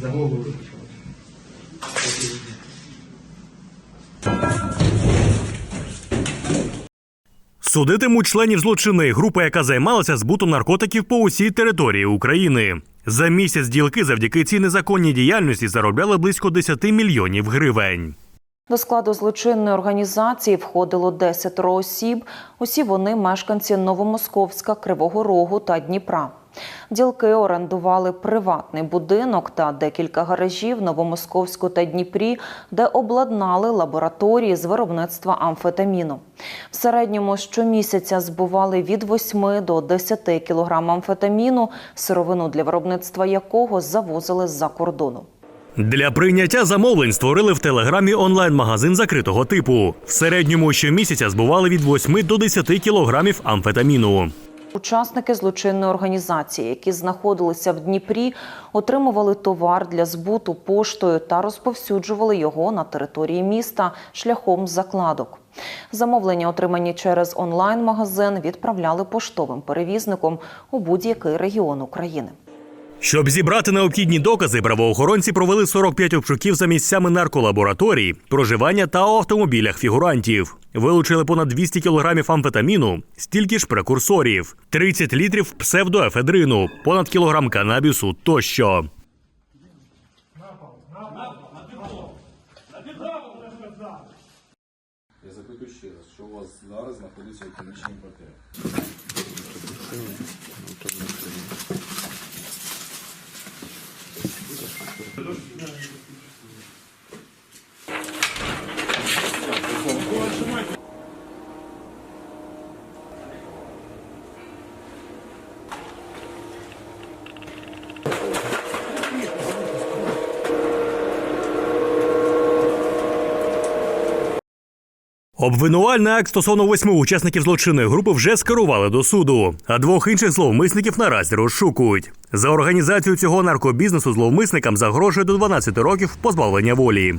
За голову. Судитимуть членів злочинної групи, яка займалася збутом наркотиків по усій території України. За місяць ділки завдяки цій незаконній діяльності заробляли близько 10 мільйонів гривень. До складу злочинної організації входило 10 осіб. Усі вони мешканці Новомосковська, Кривого Рогу та Дніпра. Ділки орендували приватний будинок та декілька гаражів Новомосковську та Дніпрі, де обладнали лабораторії з виробництва амфетаміну. В середньому щомісяця збували від 8 до 10 кілограм амфетаміну, сировину для виробництва якого завозили з-за кордону. Для прийняття замовлень створили в телеграмі онлайн-магазин закритого типу. В середньому щомісяця збували від 8 до 10 кілограмів амфетаміну. Учасники злочинної організації, які знаходилися в Дніпрі, отримували товар для збуту поштою та розповсюджували його на території міста шляхом закладок. Замовлення, отримані через онлайн-магазин, відправляли поштовим перевізником у будь-який регіон України. Щоб зібрати необхідні докази, правоохоронці провели 45 обшуків за місцями нарколабораторій, проживання та у автомобілях фігурантів. Вилучили понад 200 кілограмів амфетаміну, стільки ж прекурсорів, 30 літрів псевдоефедрину, понад кілограм канабісу тощо. Я запитую ще раз, що у вас зараз знаходиться у приміщенні квартири? with Обвинувальний акт стосовно восьми учасників злочинної групи вже скерували до суду, а двох інших зловмисників наразі розшукують. За організацію цього наркобізнесу зловмисникам загрожує до 12 років позбавлення волі.